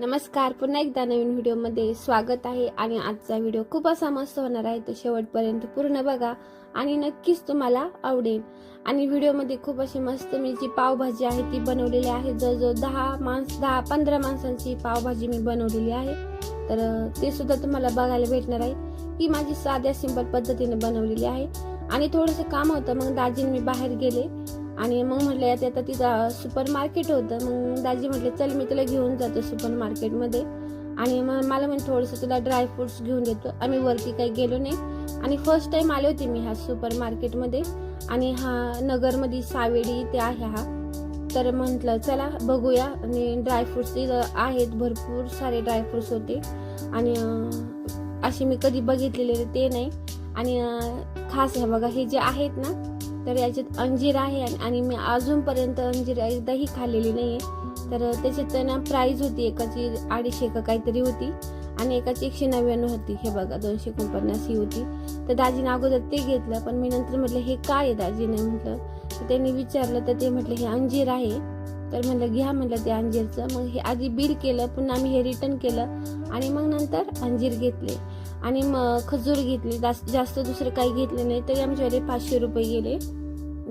नमस्कार पुन्हा एकदा नवीन व्हिडिओमध्ये स्वागत आहे आणि आजचा व्हिडिओ खूप असा मस्त होणार आहे तर शेवटपर्यंत पूर्ण बघा आणि नक्कीच तुम्हाला आवडेल. आणि व्हिडिओमध्ये खूप अशी मस्त मी जी पावभाजी आहे ती बनवलेली आहे. जवळजवळ दहा माणस दहा पंधरा माणसांची पावभाजी मी बनवलेली आहे. तर ते सुद्धा तुम्हाला बघायला भेटणार आहे. ही माझी साध्या सिंपल पद्धतीने बनवलेली आहे. आणि थोडंसं काम होतं मग दाजीन मी बाहेर गेले. आणि मग म्हटलं यात आता तिथं सुपर मार्केट होतं. मग दाजी म्हटले चल मी तुला घेऊन जातो सुपर मार्केटमध्ये. आणि मग मला म्हणजे थोडंसं तुला ड्रायफ्रुट्स घेऊन देतो आम्ही वरती काही गेलो नाही. आणि फर्स्ट टाईम आले होते मी ह्या सुपर मार्केटमध्ये. आणि हा नगरमध्ये सावेडी इथे आहे हा. तर म्हटलं चला बघूया. आणि ड्रायफ्रुट्स आहेत भरपूर सारे ड्रायफ्रुट्स होते. आणि असे मी कधी बघितलेले ते नाही. आणि खास हे बघा हे जे आहेत ना तर याच्यात अंजीर आहे आणि- मी अजूनपर्यंत अंजीर एकदाही खाल्लेली नाही आहे तर त्याच्यात ना प्राईज होती एकाची अडीचशे का काहीतरी होती. आणि एकाची एकशे नव्याण्णव होती. हे बघा दोनशे एकोणपन्नास ही होती. तर दाजीने अगोदर ते घेतलं पण मी नंतर म्हटलं हे काय आहे दाजीने? म्हटलं. तर त्यांनी विचारलं तर ते म्हटलं हे अंजीर आहे. तर म्हटलं घ्या म्हटलं ते अंजीरचं. मग हे आधी बिल केलं पुन्हा आम्ही हे रिटर्न केलं. आणि मग नंतर अंजीर घेतले. आणि मग खजूर घेतली जास्त जास्त दुसरं काही घेतले नाही तरी आमच्याकडे पाचशे रुपये गेले.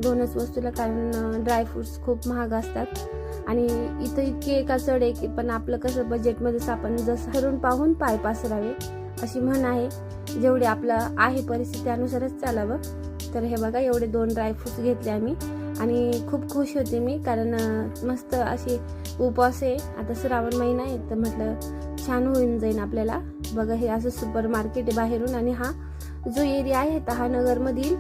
दोनच वस्तूला कारण ड्रायफ्रुट्स खूप महाग असतात. आणि इथं इतके एका चढ आहे की पण आपलं कसं बजेटमध्येच आपण जसं ठरून पाहून पाय पासरावे अशी म्हण आहे. जेवढे आपलं आहे परिस्थिती त्यानुसारच चालावं. तर हे बघा एवढे दोन ड्रायफ्रुट्स घेतले आम्ही. आणि खूप खुश होते मी कारण मस्त अशी उपवास आहे. आता श्रावण महिना आहे तर म्हटलं छान होऊन जाईल आपल्याला. बघा हे असं सुपर मार्केट आहे बाहेरून आणि हा जो एरिया आहे तर हा नगरमधील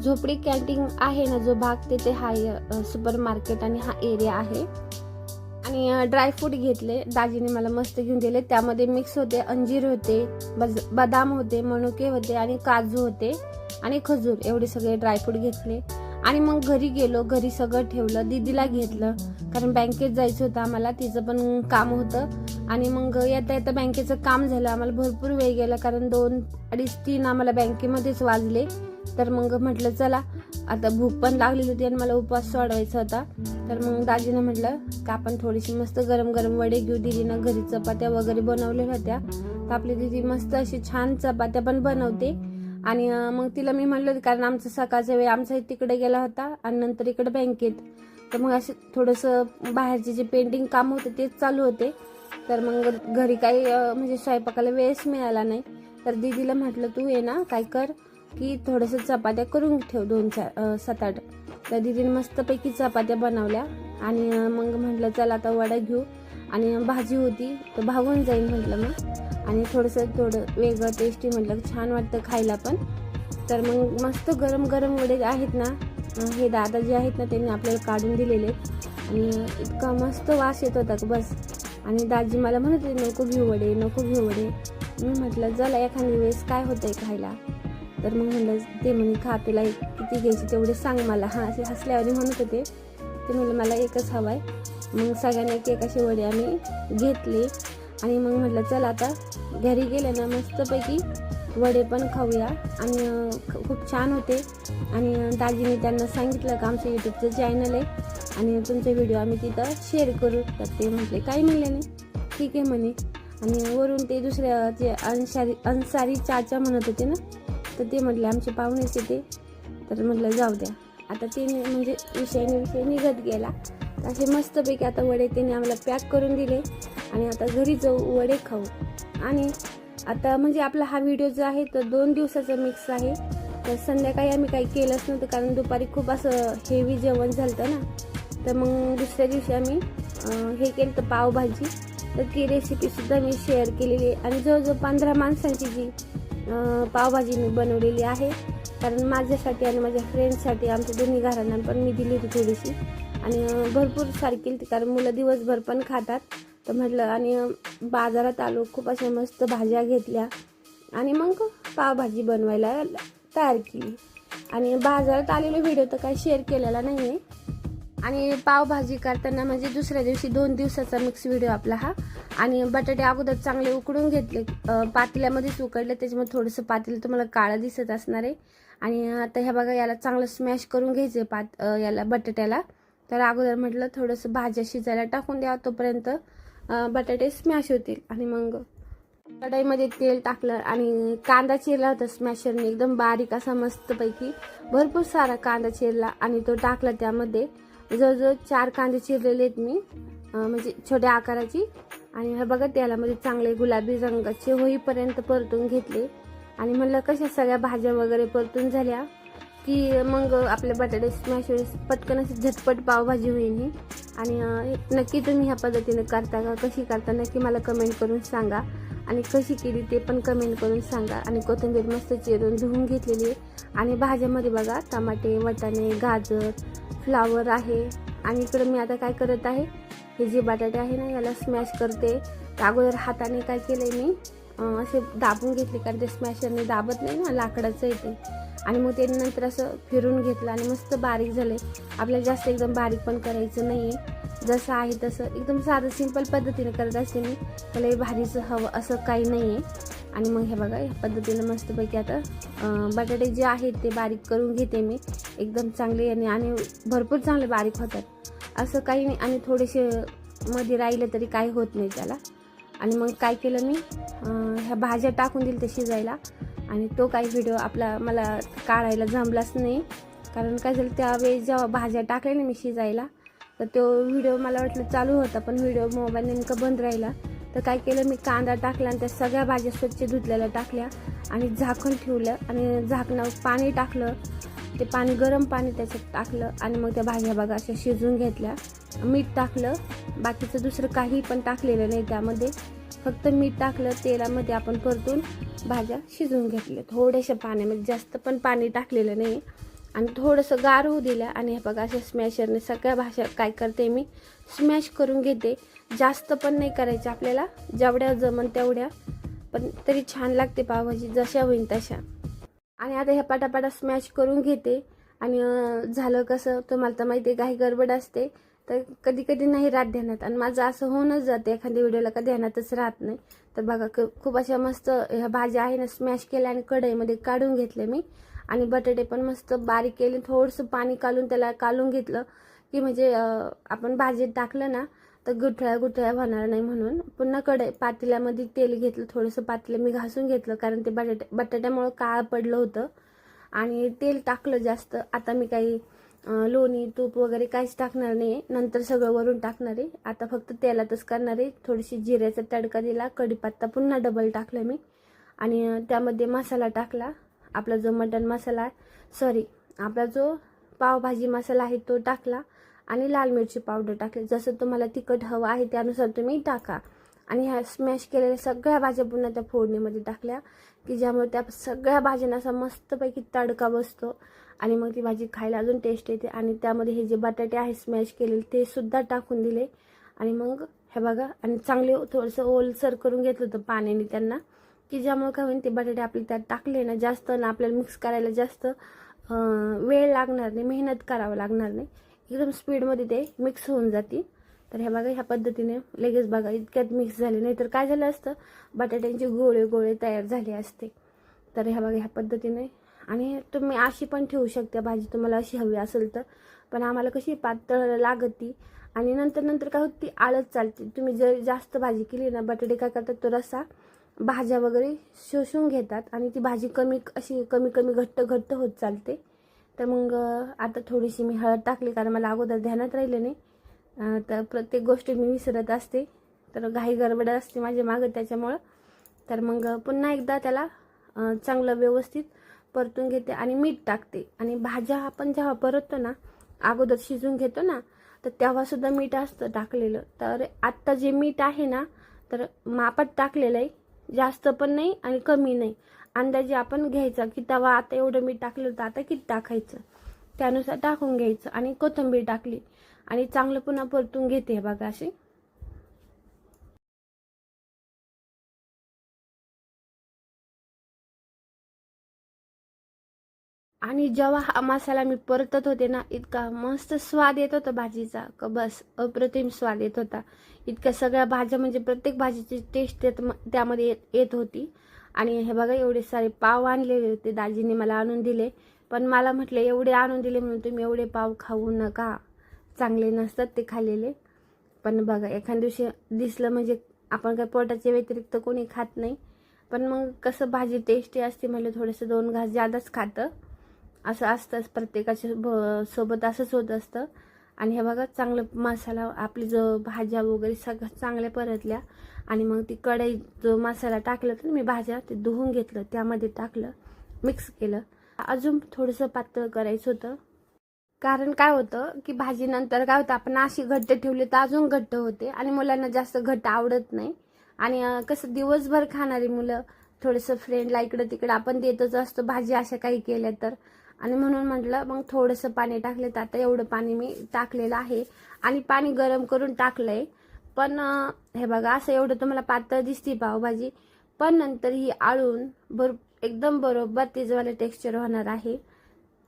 झोपडी कॅन्टीन आहे ना जो भाग तिथे हा सुपर मार्केट आणि हा एरिया आहे. आणि ड्रायफ्रूट घेतले दाजीने मला मस्त घेऊन दिले. त्यामध्ये मिक्स होते अंजीर होते बज- बदाम होते मनुके होते आणि काजू होते आणि खजूर. एवढे सगळे ड्रायफ्रूट घेतले. आणि मग घरी गेलो घरी सगळं ठेवलं दीदीला घेतलं. कारण बँकेत जायचं होतं आम्हाला तिचं पण काम होतं. आणि मग येता येता बँकेचं काम झालं. आम्हाला भरपूर वेळ गेला कारण दोन अडीच तीन आम्हाला बँकेमध्येच वाजले. तर मग म्हटलं चला आता भूक पण लागलेली होती आणि मला उपवास सोडवायचा होता. तर मग दाजीनं म्हटलं का आपण थोडीशी मस्त गरम गरम वडे घेऊ? दिदीनं घरी चपात्या वगैरे बनवलेल्या होत्या. तर आपली दिदी मस्त अशी छान चपात्या पण बनवते. आणि मग तिला मी म्हणलं कारण आमचं सकाळचा वेळ आमचा तिकडे गेला होता आणि नंतर इकडे बँकेत. तर मग असं थोडंसं बाहेरचे जे पेंटिंग काम होते तेच चालू होते. तर मग घरी काही म्हणजे स्वयंपाकाला वेळच मिळाला नाही. तर दिदीला म्हटलं तू ये ना काय कर की थोडंसं चपात्या करून ठेव दोन चार सात आठ. तर दीदीने मस्तपैकी चपात्या बनवल्या आणि मग म्हटलं चल आता वडा घेऊ. आणि भाजी होती तर भागून जाईल म्हटलं मग. आणि थोडंसं थोडं वेगळं टेस्टी म्हटलं छान वाटतं खायला पण. तर मग मस्त गरम गरम वडे आहेत ना हे दादा जे आहेत ना त्यांनी आपल्याला काढून दिलेले. आणि इतका मस्त वास येत होता बस. आणि दाजी मला म्हणत होते नको घेऊ वडे नको घेऊ वडे. मी म्हटलं चला एखाद्या वेळेस काय होतंय खायला? तर मग म्हणलं ते म्हणे खा तुला एक किती घ्यायची तेवढे सांग मला. हां असे हसल्यावर म्हणत होते. ते म्हणलं मला एकच हवा आहे मग सगळ्यांना एक एक असे वडे आम्ही घेतले. आणि मग म्हटलं चल आता घरी गेले ना मस्तपैकी वडे पण खाऊया. आणि खूप छान होते. आणि दाजीने त्यांना सांगितलं का आमचं यूट्यूबचं चॅनल आहे. आणि तुमचे व्हिडिओ आम्ही तिथं शेअर करू. तर ते म्हटले काही म्हणले नाही. ठीक आहे म्हणे. आणि वरून ते दुसऱ्या जे अन्सारी अन्सारी चाचा म्हणत होते ना तर ते म्हटले आमचे पाहुणेच येते तर म्हटलं जाऊ द्या. आता ते म्हणजे विषयाने विषय निघत गेला. असे मस्तपैकी आता वडे त्याने आम्हाला पॅक करून दिले. आणि आता घरी जाऊ वडे खाऊ. आणि आता म्हणजे आपला हा व्हिडिओ जो आहे तो दोन दिवसाचा मिक्स आहे. तर संध्याकाळी आम्ही काही केलंच नव्हतं कारण दुपारी खूप असं हेवी जेवण झालं ना. तर मग दुसऱ्या दिवशी आम्ही हे केलं तर पावभाजी. तर ती रेसिपीसुद्धा मी शेअर केलेली आहे. आणि जवळजवळ पंधरा माणसांची जी पावभाजी मी बनवलेली आहे. कारण माझ्यासाठी आणि माझ्या फ्रेंडसाठी आमच्या दोन्ही घरांना पण मी दिली होती थोडीशी. आणि भरपूर सारखी होती कारण मुलं दिवसभर पण खातात. तर म्हटलं आणि बाजारात आलो खूप अशा मस्त भाज्या घेतल्या. आणि मग पावभाजी बनवायला तयार केली. आणि बाजारात आलेले व्हिडिओ तर काही शेअर केलेला नाही आहे आणि पावभाजी करताना म्हणजे दुसऱ्या दिवशी दोन दिवसाचा मिक्स व्हिडिओ आपला हा. आणि बटाटे अगोदर चांगले उकडून घेतले. अं, पातेल्यामध्येच उकडले. त्याच्यामुळे थोडंसं पातेलं तुम्हाला काळं दिसत असणार आहे. आणि आता ह्या बघा याला चांगलं स्मॅश करून घ्यायचं पात याला बटाट्याला. तर अगोदर म्हटलं थोडंसं भाज्या शिजायला टाकून द्या तोपर्यंत. बटाटे स्मॅश होतील आणि मग कढाईमध्ये तेल टाकलं आणि कांदा चिरला होता स्मॅशरने एकदम बारीक असा मस्तपैकी भरपूर सारा कांदा चिरला आणि तो टाकला त्यामध्ये. जवळजवळ चार कांदे चिरलेले आहेत मी म्हणजे छोट्या आकाराची. आणि हे बघा तेलामध्ये चांगले गुलाबी रंगाचे होईपर्यंत परतून घेतले. आणि म्हणलं कशा सगळ्या भाज्या वगैरे परतून झाल्या. की मग आपले बटाटे स्मॅश होईल पटकन अशी झटपट पावभाजी होईल ही. आणि नक्की तुम्ही ह्या पद्धतीने करता का? कशी करता? नक्की मला कमेंट करून सांगा. आणि कशी केली ते पण कमेंट करून सांगा. आणि कोथिंबीर मस्त चिरून धुवून घेतलेली आहे. आणि भाज्यामध्ये बघा टमाटे वटाणे गाजर फ्लावर आहे. आणि इकडं मी आता काय करत आहे? हे जे बटाटे आहे ना याला स्मॅश करते. अगोदर हाताने काय केलंय मी? असे दाबून घेतले कारण ते स्मॅशरने दाबत नाही ना लाकडाचं येते आणि मग ते नंतर असं फिरून घेतलं आणि मस्त बारीक झाले. आपल्याला जास्त एकदम बारीक पण करायचं नाही आहे जसं आहे तसं एकदम साधं सिंपल पद्धतीने करत असते मी. त्याला भारीचं हवं असं काही नाही आहे आणि मग हे बघा या पद्धतीनं मस्तपैकी आता बटाटे जे आहेत ते बारीक करून घेते मी. एकदम चांगले आणि आणि भरपूर चांगले बारीक होतात. असं काही नाही. आणि थोडेसे मध्ये राहिलं तरी काही होत नाही त्याला. आणि मग काय केलं मी? ह्या भाज्या टाकून दिल ते शिजायला. आणि तो काही व्हिडिओ आपला मला काढायला जमलाच नाही. कारण काय झालं त्यावेळेस जेव्हा भाज्या टाकल्या ना मी शिजायला तर तो व्हिडिओ मला वाटलं चालू होता पण व्हिडिओ मोबाईल नेमका बंद राहिला. तर काय केलं मी कांदा टाकला आणि त्या सगळ्या भाज्या स्वच्छ धुतलेल्या टाकल्या आणि झाकण ठेवलं आणि झाकणावर पाणी टाकलं. ते पाणी गरम पाणी त्याच्यात टाकलं आणि मग त्या भाज्या बघा अशा शिजून घेतल्या. मीठ टाकलं बाकीचं दुसरं काही पण टाकलेलं नाही त्यामध्ये. फक्त मीठ टाकलं तेलामध्ये आपण परतून भाज्या शिजवून घेतल्या. थोड्याशा पाण्यामध्ये जास्त पण पाणी टाकलेलं नाही. आणि थोडंसं गार होऊ दिलं आणि हे बघा अशा स्मॅशरने सगळ्या भाज्या काय करते मी स्मॅश करून घेते. जास्त पण नाही करायचं आपल्याला जेवढ्या जमन तेवढ्या. पण तरी छान लागते पावभाजी जशा होईन तशा. आणि आता ह्या पाटापाटा स्मॅश करून घेते. आणि झालं कसं तुम्हाला तर माहिती आहे काही गडबड असते. तर कधी कधी नाही राहत ध्यानात. आणि माझं असं होऊनच जाते एखाद्या व्हिडिओला का ध्यानातच राहत नाही. तर बघा क- खूप अशा मस्त ह्या भाज्या आहे ना स्मॅश केल्या आणि कढईमध्ये काढून घेतले मी. आणि बटाटे पण मस्त बारीक केले थोडंसं पाणी काढून त्याला काढून घेतलं की म्हणजे आपण भाजीत टाकलं ना तर गुठळ्या गुठळ्या होणार नाही म्हणून. पुन्हा कढई पातेल्यामध्ये तेल घेतलं थोडंसं पातेलं मी घासून घेतलं कारण ते बटाट्या बटाट्यामुळं काळं पडलं होतं. आणि तेल टाकलं जास्त. आता मी काही लोणी तूप वगैरे काहीच टाकणार नाही नंतर सगळं वरून टाकणार आहे. आता फक्त तेलातच करणार आहे. थोडीशी जिऱ्याचा तडका दिला. कढीपत्ता पुन्हा डबल टाकलं मी. आणि त्यामध्ये मसाला टाकला. आपला जो मटन मसाला आहे सॉरी आपला जो पावभाजी मसाला आहे तो टाकला. आणि लाल मिरची पावडर टाकली. जसं तुम्हाला तिखट हवं आहे त्यानुसार तुम्ही टाका. आणि ह्या स्मॅश केलेल्या सगळ्या भाज्या पुन्हा त्या फोडणीमध्ये टाकल्या. की ज्यामुळे त्या सगळ्या भाज्यांना असा मस्तपैकी तडका बसतो. आणि मग ती भाजी खायला अजून टेस्ट येते. आणि त्यामध्ये हे जे बटाटे आहे स्मॅश केलेले ते सुद्धा टाकून दिले. आणि मग हे बघा आणि चांगले थोडंसं ओलसर करून घेतलं होतं पाण्याने त्यांना. की ज्यामुळे काय होईल ते बटाटे आपले त्यात टाकले ना जास्त ना आपल्याला मिक्स करायला जास्त वेळ लागणार नाही मेहनत करावं लागणार नाही. एकदम स्पीडमध्ये ते मिक्स होऊन जातील. तर हे बघा ह्या पद्धतीने लगेच बघा इतक्यात मिक्स झाले. नाही तर काय झालं असतं? बटाट्यांचे गोळे गोळे तयार झाले असते. तर ह्या बघा ह्या पद्धतीने. आणि तुम्ही अशी पण ठेवू शकता भाजी तुम्हाला अशी हवी असेल तर. पण आम्हाला कशी पातळ लागत. ती आणि नंतर नंतर काय होत ती आळत चालते. तुम्ही जर जास्त भाजी केली ना बटाटे काय करतात तो रसा भाज्या वगैरे शोषून घेतात. आणि ती भाजी कमी अशी कमी कमी घट्ट घट्ट होत चालते. तर मग आता थोडीशी मी हळद टाकली कारण मला अगोदर ध्यानात राहिले नाही. तर प्रत्येक गोष्ट मी विसरत असते. तर घाई गडबड असते माझ्या मागं त्याच्यामुळं. तर मग पुन्हा एकदा त्याला चांगलं व्यवस्थित परतून घेते आणि मीठ टाकते. आणि भाज्या आपण जेव्हा परततो ना अगोदर शिजून घेतो ना तर तेव्हासुद्धा मीठ असतं टाकलेलं. तर आत्ता जे मीठ आहे ना तर मापात टाकलेलं आहे. जास्त पण नाही आणि कमी नाही. अंदाजे आपण घ्यायचा की तेव्हा आता एवढं मीठ टाकलं तर आता किती टाकायचं? त्यानुसार टाकून घ्यायचं आणि कोथिंबीर टाकली. आणि चांगलं पुन्हा परतून घेते बघा अशी. आणि जेव्हा हा मसाला मी परतत होते ना इतका मस्त स्वाद येत होता भाजीचा. का बस अप्रतिम स्वाद येत होता. इतक्या सगळ्या भाज्या म्हणजे प्रत्येक भाजीची टेस्ट त्यात त्यामध्ये येत येत होती. आणि हे बघा एवढे सारे पाव आणलेले होते दाजीने मला आणून दिले. पण मला म्हटले एवढे आणून दिले म्हणून तुम्ही एवढे पाव खाऊ नका. चांगले नसतात ते खाल्लेले. पण बघा एखाद्या दिवशी दिसलं म्हणजे आपण काय पोटाच्या व्यतिरिक्त कोणी खात नाही. पण मग कसं भाजी टेस्टी असते म्हणजे थोडंसं दोन घास जादाच खातं. असं असतंच प्रत्येकाच्या ब- सोबत असंच होत असतं. आणि हे बघा चांगलं मसाला आपली जो भाज्या वगैरे सगळं चांगल्या परतल्या आणि मग ती कढई जो मसाला टाकला होतं मी भाज्या ते धुवून घेतलं त्यामध्ये टाकलं मिक्स केलं. अजून थोडंसं पातळ करायचं होतं. कारण काय होतं की भाजीनंतर काय होतं आपण अशी घट्ट ठेवली तर अजून घट्ट होते आणि मुलांना जास्त घट्ट आवडत नाही. आणि कसं दिवसभर खाणारी मुलं थोडंसं फ्रेंडला इकडं तिकडं आपण देतच असतो भाजी अशा काही केल्या तर. आणि म्हणून म्हटलं मग थोडंसं पाणी टाकलं तर आता एवढं पाणी मी टाकलेलं आहे. आणि पाणी गरम करून टाकलंय. पण हे बघा असं एवढं तुम्हाला पातळ दिसते पावभाजी. पण नंतर ही आळून भर एकदम बरोबर तेजवाला टेक्स्चर होणार आहे.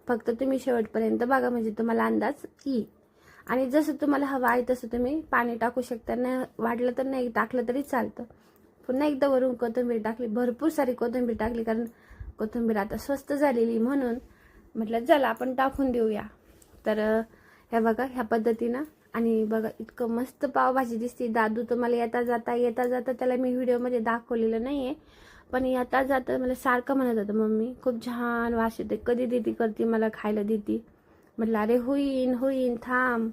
फक्त तुम्ही शेवटपर्यंत बघा म्हणजे तुम्हाला अंदाज येईल. आणि जसं तुम्हाला हवं आहे तसं तुम्ही पाणी टाकू शकता. नाही वाटलं तर नाही टाकलं तरी चालतं. पुन्हा एकदा वरून कोथिंबीर टाकली. भरपूर सारी कोथिंबीर टाकली कारण कोथिंबीर आता स्वस्त झालेली म्हणून म्हटलं चला आपण टाकून देऊया. तर ह्या बघा ह्या पद्धतीनं. आणि बघा इतकं मस्त पावभाजी दिसते. दादू तुम्हाला येता जाता येता जाता त्याला मी व्हिडिओमध्ये दाखवलेलं नाही आहे पण येता जाता मला सारखं म्हणत होतं मम्मी खूप छान वास येते कधी देती करते मला खायला देती? म्हटलं अरे होईन होईन थांब.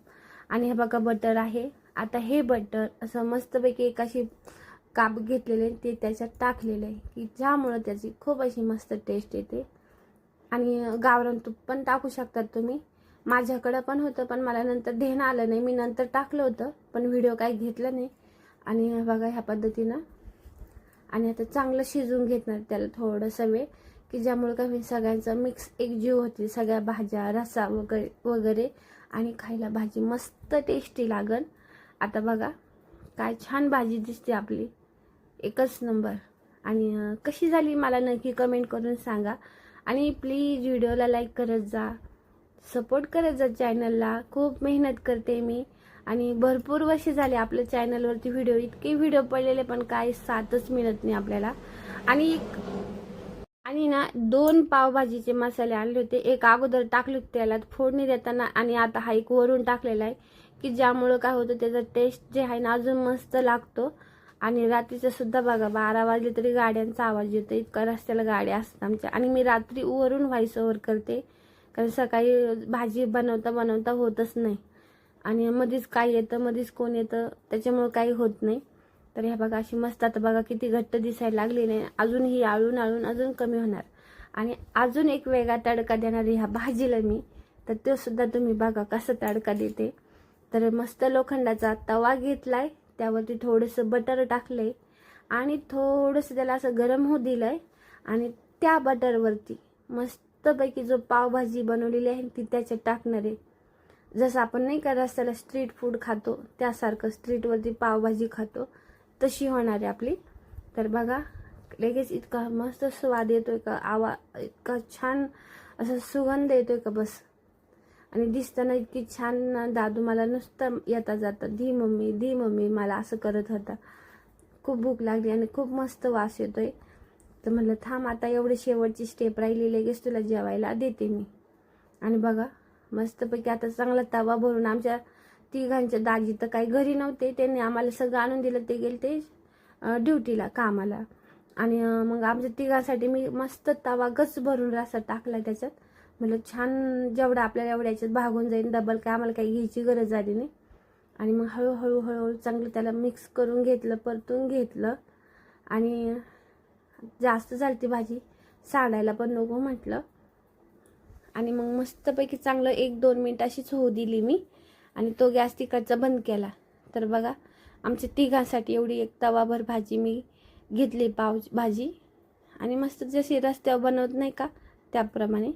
आणि हे बघा बटर आहे. आता हे बटर असं मस्तपैकी एक अशी काप घेतलेले ते त्याच्यात टाकलेलं आहे. की ज्यामुळं त्याची खूप अशी मस्त टेस्ट येते. आणि गावरान तूप पण टाकू शकतात तुम्ही. माझ्याकडं पण होतं पण मला नंतर देणं आलं नाही. मी नंतर टाकलं होतं पण व्हिडिओ काही घेतला नाही. आणि बघा ह्या पद्धतीनं आणि आता चांगलं शिजून घेतणार त्याला थोडंसं वेळ की ज्यामुळे काय होईल सगळ्यांचं मिक्स एकजीव होतील सगळ्या भाज्या रसा वगैरे वगैरे आणि खायला भाजी मस्त टेस्टी लागन आता बघा काय छान भाजी दिसते आपली. एकच नंबर आणि कशी झाली मला नक्की कमेंट करून सांगा. आणि प्लीज व्हिडिओला लाईक करत जा. सपोर्ट करत जा चॅनलला खूप मेहनत करते मी. आणि भरपूर वर्ष झाले आपल्या चॅनलवरती व्हिडिओ इतके व्हिडिओ पडलेले पण काय साथच मिळत नाही आपल्याला. आणि आणि ना दोन पावभाजीचे मसाले आणले होते. एक अगोदर टाकले होते त्याला फोडणी देताना आणि आता हा एक वरून टाकलेला आहे की ज्यामुळं काय होतं त्याचा टेस्ट जे आहे ना अजून मस्त लागतो. आणि रात्रीचं सुद्धा बघा बारा वाजले तरी गाड्यांचा आवाज येतो. इतका रस्त्याला गाड्या असतात आमच्या. आणि मी रात्री वरून व्हॉइस ओव्हर करते. कारण सकाळी भाजी बनवता बनवता होतच नाही. आणि मध्येच काय येतं मध्येच कोण येतं त्याच्यामुळं काही होत नाही. तर ह्या बघा अशी मस्त आता बघा किती घट्ट दिसायला लागली नाही अजून ही आळून आळून अजून कमी होणार. आणि अजून एक वेगळा तडका देणार आहे ह्या भाजीला मी. तर तो सुद्धा तुम्ही बघा कसं तडका देते. तर मस्त लोखंडाचा तवा घेतलाय त्यावरती थोडंसं बटर टाकलंय आणि थोडंसं त्याला असं गरम होऊ दिलंय. आणि त्या बटरवरती मस्तपैकी जो पावभाजी बनवलेली आहे ती त्याच्यात टाकणार आहे. जसं आपण नाही का रस्त्याला स्ट्रीट फूड खातो त्यासारखं स्ट्रीटवरती पावभाजी खातो तशी होणार आहे आपली. तर बघा लगेच इतका मस्त स्वाद येतोय का आवा इतका छान असा सुगंध येतोय का बस. आणि दिसताना इतकी छान दादू मला नुसतं येता जाता धी मम्मी धी मम्मी मला असं करत होता. खूप भूक लागली आणि खूप मस्त वास येतोय. तर म्हणलं थांब आता एवढी शेवटची स्टेप राहिली लगेच तुला जेवायला देते मी. आणि बघा मस्तपैकी आता चांगला तवा भरून आमच्या तिघांच्या दाजी तर काही घरी नव्हते. त्यांनी आम्हाला सगळं आणून दिलं ते गेले ते ड्युटीला कामाला. आणि मग आमच्या तिघांसाठी मी मस्त तवा गच भरून रसा टाकला त्याच्यात. म्हणलं छान जेवढं आपल्याला एवढ्या याच्यात भागून जाईल डबल काय आम्हाला काही घ्यायची गरज आली नाही. आणि मग हळूहळू हळूहळू चांगलं त्याला मिक्स करून घेतलं परतून घेतलं. आणि जास्त झाली ती भाजी सांडायला पण नको म्हटलं. आणि मग मस्तपैकी चांगलं एक दोन मिनिट अशीच होऊ दिली मी. आणि तो गॅस तिकडचा बंद केला. तर बघा आमच्या तिघांसाठी एवढी एक तवाभर भाजी मी घेतली पाव भाजी. आणि मस्त जशी रस्त्यावर बनवत नाही का त्याप्रमाणे.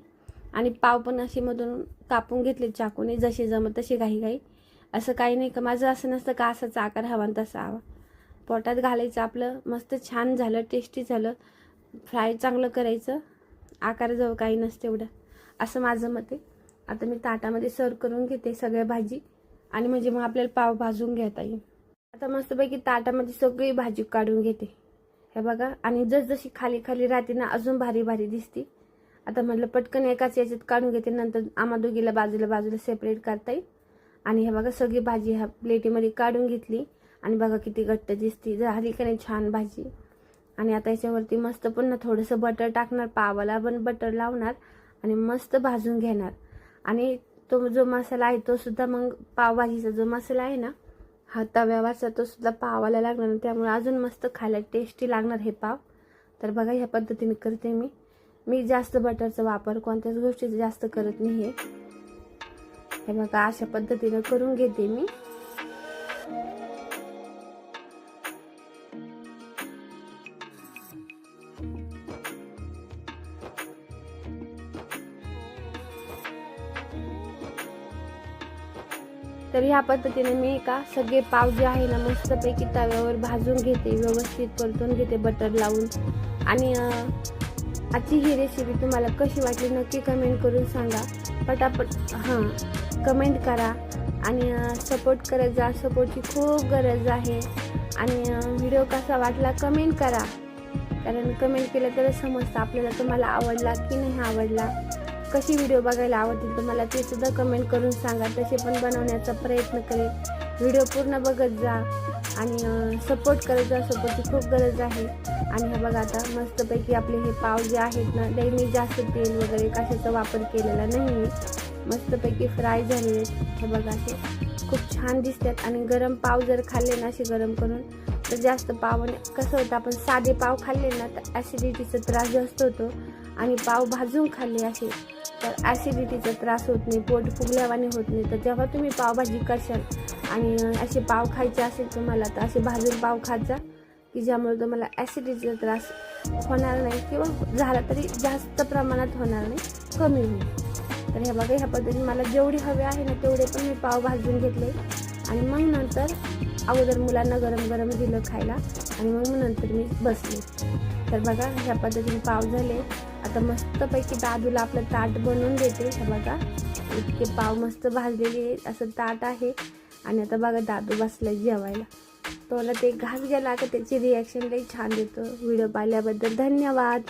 आणि पाव पण अशी मधून कापून घेतले चाकूने जसे जमत तसे घाई घाई असं काही नाही का माझं असं नसतं का असाचा आकार हवा आणि तसा हवा. पोटात घालायचं आपलं मस्त छान झालं टेस्टी झालं. फ्राय चांगलं करायचं. आकार जवळ काही नसतं एवढं. असं माझं मत आहे. आता मी ताटामध्ये सर्व करून घेते सगळ्या भाजी आणि म्हणजे मग आपल्याला पाव भाजून घेता येईल. आता मस्तपैकी ताटामध्ये सगळी भाजी काढून घेते. हे बघा आणि जसजशी खाली खाली राहते ना अजून भारी भारी दिसते. आता म्हटलं पटकन एकाच याच्यात काढून घेते नंतर आम्हा दोघीला बाजूला बाजूला सेपरेट करता येईल. आणि हे बघा सगळी भाजी ह्या प्लेटीमध्ये काढून घेतली. आणि बघा किती घट्ट दिसते झाली का नाही छान भाजी. आणि आता याच्यावरती मस्त पुन्हा थोडंसं बटर टाकणार पावाला पण बटर लावणार. आणि मस्त भाजून घेणार. आणि तो जो मसाला आहे तो सुद्धा मग पावभाजीचा जो मसाला आहे ना हा तव्यावरचा तो सुद्धा पावाला लागणार त्यामुळे अजून मस्त खायला टेस्टी लागणार हे पाव. तर बघा ह्या पद्धतीने करते मी. मी जास्त बटरचा वापर कोणत्याच गोष्टीचा जास्त करत नाही आहे हे बघा अशा पद्धतीनं करून घेते मी. ह्या पद्धतीने मी का सगळे पाव जे आहे ना मस्तपैकी तव्यावर भाजून घेते व्यवस्थित परतून घेते बटर लावून. आणि आजची ही रेसिपी तुम्हाला कशी वाटली नक्की कमेंट करून सांगा. पटापट हां कमेंट करा. आणि सपोर्ट करत जा सपोर्टची खूप गरज आहे. आणि व्हिडिओ कसा वाटला कमेंट करा. कारण कमेंट केलं तरच समजतं आपल्याला तुम्हाला आवडला की नाही आवडला. कशी व्हिडिओ बघायला आवडतील तुम्हाला ते सुद्धा कमेंट करून सांगा. तसे पण बनवण्याचा प्रयत्न करेल. व्हिडिओ पूर्ण बघत जा आणि सपोर्ट करत जा. सपोर्टची खूप गरज आहे. आणि हे बघा आता मस्तपैकी आपले हे पाव जे आहेत ना ते मी जास्त तेल वगैरे कशाचा वापर केलेला नाही आहे मस्तपैकी फ्राय झालेले आहेत. हे बघा असे खूप छान दिसतात. आणि गरम पाव जर खाल्ले ना असे गरम करून तर जास्त पावाने कसं होतं आपण साधे पाव खाल्ले ना तर ॲसिडिटीचा त्रास जास्त होतो. आणि पाव भाजून खाल्ले असे. तर ॲसिडिटीचा त्रास होत नाही पोट फुगल्यावाने होत नाही. तर जेव्हा तुम्ही पावभाजी करशाल आणि असे पाव खायचे असेल तुम्हाला तर असे भाजून पाव खात जा की ज्यामुळे तुम्हाला ॲसिडिटीचा त्रास होणार नाही किंवा झाला तरी जास्त प्रमाणात होणार नाही कमी होईल. तर हे बघा ह्या पद्धतीने मला जेवढे हवे आहे ना तेवढे पण मी पाव भाजून घेतले. आणि मग नंतर अगोदर मुलांना गरम गरम दिलं खायला आणि मग नंतर मी बसले. तर बघा ह्या पद्धतीने पाव झाले. आता मस्तपैकी दादूला आपलं ताट बनवून देते हे बघा. इतके पाव मस्त भाजलेले आहेत. असं ताट आहे. आणि आता बघा दादू बसला जेवायला. तोला ते घास गेला का त्याची रिॲक्शन लई छान देतो. व्हिडिओ पाहिल्याबद्दल धन्यवाद.